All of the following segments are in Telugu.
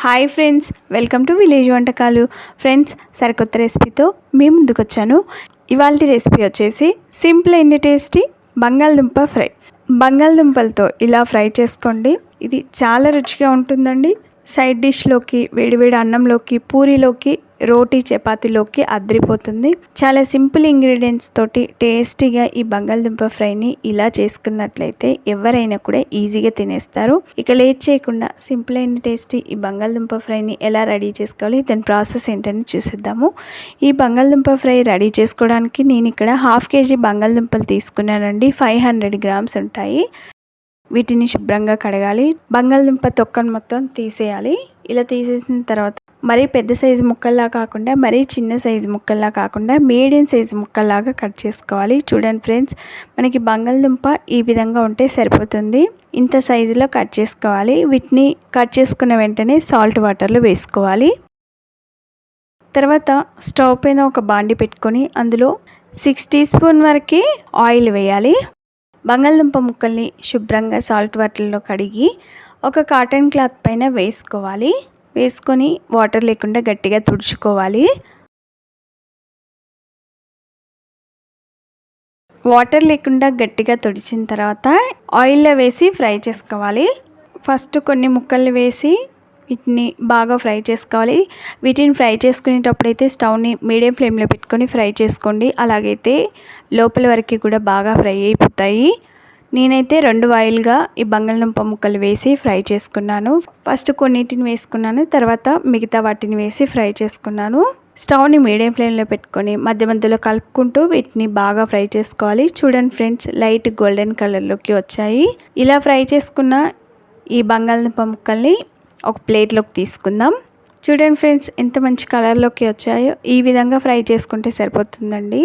Hi friends welcome to village వంటకాలు. ఫ్రెండ్స్ సరికొత్త రెసిపీతో మీ ముందుకు వచ్చాను ఇవాళ రెసిపీ వచ్చేసి సింపుల్ అండ్ టేస్టీ బంగాళదుంప ఫ్రై. బంగాళదుంపలతో ఇలా ఫ్రై చేసుకోండి. ఇది చాలా రుచిగా ఉంటుందండి. సైడ్ డిష్లోకి వేడివేడి అన్నంలోకి పూరీలోకి రోటీ చపాతీలోకి అద్రిపోతుంది. చాలా సింపుల్ ఇంగ్రీడియంట్స్ తోటి టేస్టీగా ఈ బంగాళదుంప ఫ్రైని ఇలా చేసుకున్నట్లయితే ఎవరైనా కూడా ఈజీగా తినేస్తారు. ఇక లేట్ చేయకుండా సింపుల్ అయిన టేస్టీ ఈ బంగాళదుంప ఫ్రైని ఎలా రెడీ చేసుకోవాలి దాని ప్రాసెస్ ఏంటని చూసేద్దాము. ఈ బంగాళదుంప ఫ్రై రెడీ చేసుకోవడానికి నేను ఇక్కడ హాఫ్ కేజీ బంగాళదుంపలు తీసుకున్నానండి. ఫైవ్ హండ్రెడ్ గ్రామ్స్ ఉంటాయి. వీటిని శుభ్రంగా కడగాలి. బంగాళదుంప తొక్కను మొత్తం తీసేయాలి. ఇలా తీసేసిన తర్వాత మరీ పెద్ద సైజు ముక్కల్లా కాకుండా మరీ చిన్న సైజు ముక్కల్లా కాకుండా మీడియం సైజు ముక్కల్లాగా కట్ చేసుకోవాలి. చూడండి ఫ్రెండ్స్ మనకి బంగాళదుంప ఈ విధంగా ఉంటే సరిపోతుంది. ఇంత సైజులో కట్ చేసుకోవాలి. వీటిని కట్ చేసుకున్న వెంటనే సాల్ట్ వాటర్లో వేసుకోవాలి. తర్వాత స్టవ్ పైన ఒక బాండి పెట్టుకొని అందులో సిక్స్ టీ స్పూన్ వరకు ఆయిల్ వేయాలి. బంగాళదుంప ముక్కల్ని శుభ్రంగా సాల్ట్ వాటర్లో కడిగి ఒక కాటన్ క్లాత్ పైన వేసుకోవాలి. వేసుకొని వాటర్ లేకుండా గట్టిగా తుడుచుకోవాలి. వాటర్ లేకుండా గట్టిగా తుడిచిన తర్వాత ఆయిల్లో వేసి ఫ్రై చేసుకోవాలి. ఫస్ట్ కొన్ని ముక్కలు వేసి వీటిని బాగా ఫ్రై చేసుకోవాలి. వీటిని ఫ్రై చేసుకునేటప్పుడు అయితే స్టవ్ని మీడియం ఫ్లేమ్లో పెట్టుకొని ఫ్రై చేసుకోండి. అలాగైతే లోపల వరకు కూడా బాగా ఫ్రై అయిపోతాయి. నేనైతే రెండు వాయిల్గా ఈ బంగాళదుంప ముక్కలు వేసి ఫ్రై చేసుకున్నాను. ఫస్ట్ కొన్నిటిని వేసుకున్నాను తర్వాత మిగతా వాటిని వేసి ఫ్రై చేసుకున్నాను. స్టవ్ని మీడియం ఫ్లేమ్లో పెట్టుకొని మధ్య మధ్యలో కలుపుకుంటూ వీటిని బాగా ఫ్రై చేసుకోవాలి. చూడండి ఫ్రెండ్స్ లైట్ గోల్డెన్ కలర్లోకి వచ్చాయి. ఇలా ఫ్రై చేసుకున్న ఈ బంగాళదుంప ముక్కల్ని ఒక ప్లేట్లోకి తీసుకుందాం. చూడండి ఫ్రెండ్స్ ఎంత మంచి కలర్లోకి వచ్చాయో. ఈ విధంగా ఫ్రై చేసుకుంటే సరిపోతుందండి.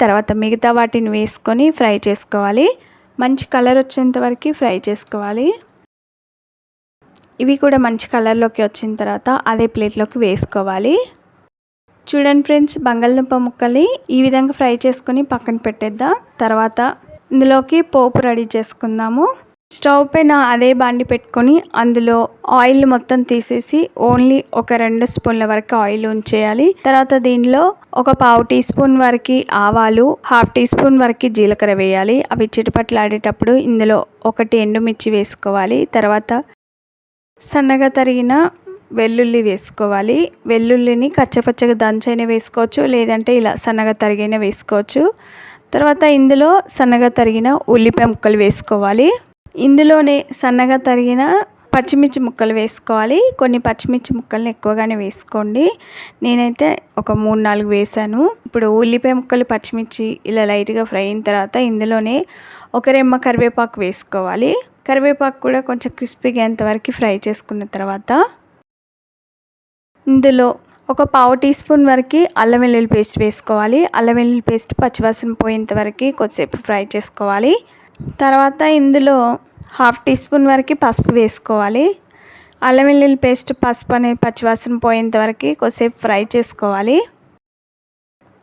తర్వాత మిగతా వాటిని వేసుకొని ఫ్రై చేసుకోవాలి. మంచి కలర్ వచ్చేంత వరకు ఫ్రై చేసుకోవాలి. ఇవి కూడా మంచి కలర్లోకి వచ్చిన తర్వాత అదే ప్లేట్లోకి వేసుకోవాలి. చూడండి ఫ్రెండ్స్ బంగాళదుంప ముక్కల్ని ఈ విధంగా ఫ్రై చేసుకొని పక్కన పెట్టేద్దాం. తర్వాత ఇందులోకి పోపు రెడీ చేసుకుందాము. స్టవ్ పైన అదే బాండి పెట్టుకొని అందులో ఆయిల్ మొత్తం తీసేసి ఓన్లీ ఒక రెండు స్పూన్ల వరకు ఆయిల్ ఉంచేయాలి. తర్వాత దీనిలో ఒక పావు టీ స్పూన్ వరకు ఆవాలు హాఫ్ టీ స్పూన్ వరకు జీలకర్ర వేయాలి. అవి చిటపట్లాడేటప్పుడు ఇందులో ఒకటి ఎండుమిర్చి వేసుకోవాలి. తర్వాత సన్నగా తరిగిన వెల్లుల్లి వేసుకోవాలి. వెల్లుల్లిని కచ్చపచ్చగా దంచైనా వేసుకోవచ్చు లేదంటే ఇలా సన్నగా తరిగైనా వేసుకోవచ్చు. తర్వాత ఇందులో సన్నగా తరిగిన ఉల్లిపాయ ముక్కలు వేసుకోవాలి. ఇందులోనే సన్నగా తరిగిన పచ్చిమిర్చి ముక్కలు వేసుకోవాలి. కొన్ని పచ్చిమిర్చి ముక్కల్ని ఎక్కువగానే వేసుకోండి. నేనైతే ఒక మూడు నాలుగు వేసాను. ఇప్పుడు ఉల్లిపాయ ముక్కలు పచ్చిమిర్చి ఇలా లైట్గా ఫ్రై అయిన తర్వాత ఇందులోనే ఒక రెమ్మ కరివేపాకు వేసుకోవాలి. కరివేపాకు కూడా కొంచెం క్రిస్పీగా ఎంతవరకు ఫ్రై చేసుకున్న తర్వాత ఇందులో ఒక పావు టీ స్పూన్ వరకు అల్లం వెల్లుల్లి పేస్ట్ వేసుకోవాలి. అల్లం వెల్లుల్లి పేస్ట్ పచ్చివాసన పోయేంత వరకు కొద్దిసేపు ఫ్రై చేసుకోవాలి. తర్వాత ఇందులో హాఫ్ టీ స్పూన్ వరకు పసుపు వేసుకోవాలి. అల్లం వెల్లుల్లి పేస్ట్ పసుపు అనేది పచ్చివాసన పోయేంత వరకు కొద్దిసేపు ఫ్రై చేసుకోవాలి.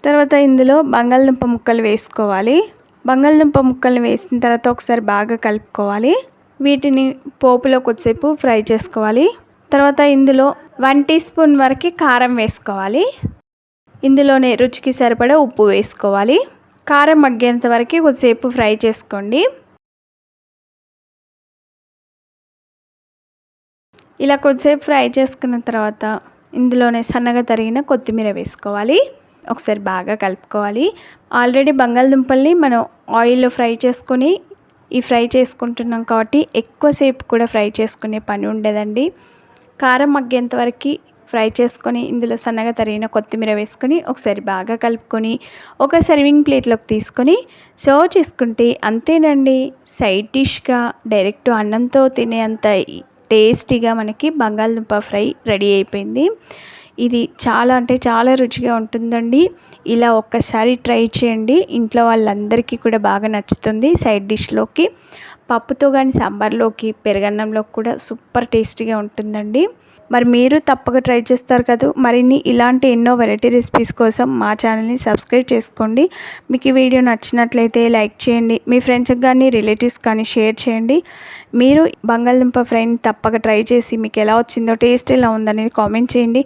తర్వాత ఇందులో బంగాళదుంప ముక్కలు వేసుకోవాలి. బంగాళదుంప ముక్కలు వేసిన తర్వాత ఒకసారి బాగా కలుపుకోవాలి. వీటిని పోపులో కొద్దిసేపు ఫ్రై చేసుకోవాలి. తర్వాత ఇందులో వన్ టీ స్పూన్ వరకు కారం వేసుకోవాలి. ఇందులోనే రుచికి సరిపడే ఉప్పు వేసుకోవాలి. కారం మగ్గేంత వరకు కొద్దిసేపు ఫ్రై చేసుకోండి. ఇలా కొద్దిసేపు ఫ్రై చేసుకున్న తర్వాత ఇందులోనే సన్నగా తరిగిన కొత్తిమీర వేసుకోవాలి. ఒకసారి బాగా కలుపుకోవాలి. ఆల్రెడీ బంగాళదుంపల్ని మనం ఆయిల్లో ఫ్రై చేసుకొని ఈ ఫ్రై చేసుకుంటున్నాం కాబట్టి ఎక్కువసేపు కూడా ఫ్రై చేసుకునే పని ఉండదండి. కారం మగ్గేంత వరకు ఫ్రై చేసుకొని ఇందులో సన్నగా తరిగిన కొత్తిమీర వేసుకొని ఒకసారి బాగా కలుపుకొని ఒక సర్వింగ్ ప్లేట్లోకి తీసుకొని సర్వ్ చేసుకుంటే అంతేనండి. సైడ్ డిష్గా డైరెక్ట్ అన్నంతో తినే అంత టేస్టీగా మనకి బంగాళదుంప ఫ్రై రెడీ అయిపోయింది. ఇది చాలా అంటే చాలా రుచిగా ఉంటుందండి. ఇలా ఒక్కసారి ట్రై చేయండి. ఇంట్లో వాళ్ళందరికీ కూడా బాగా నచ్చుతుంది సైడ్ డిష్లోకి. పప్పుతో కానీ సాంబార్లోకి పెరగన్నంలోకి కూడా సూపర్ టేస్టీగా ఉంటుందండి. మరి మీరు తప్పక ట్రై చేస్తారు కదా. మరిన్ని ఇలాంటి ఎన్నో వెరైటీ రెసిపీస్ కోసం మా ఛానల్ని సబ్స్క్రైబ్ చేసుకోండి. మీకు ఈ వీడియో నచ్చినట్లయితే లైక్ చేయండి. మీ ఫ్రెండ్స్కి కానీ రిలేటివ్స్ కానీ షేర్ చేయండి. మీరు బంగాళదుంప ఫ్రైని తప్పక ట్రై చేసి మీకు ఎలా వచ్చిందో టేస్ట్ ఎలా ఉందనేది కామెంట్ చేయండి.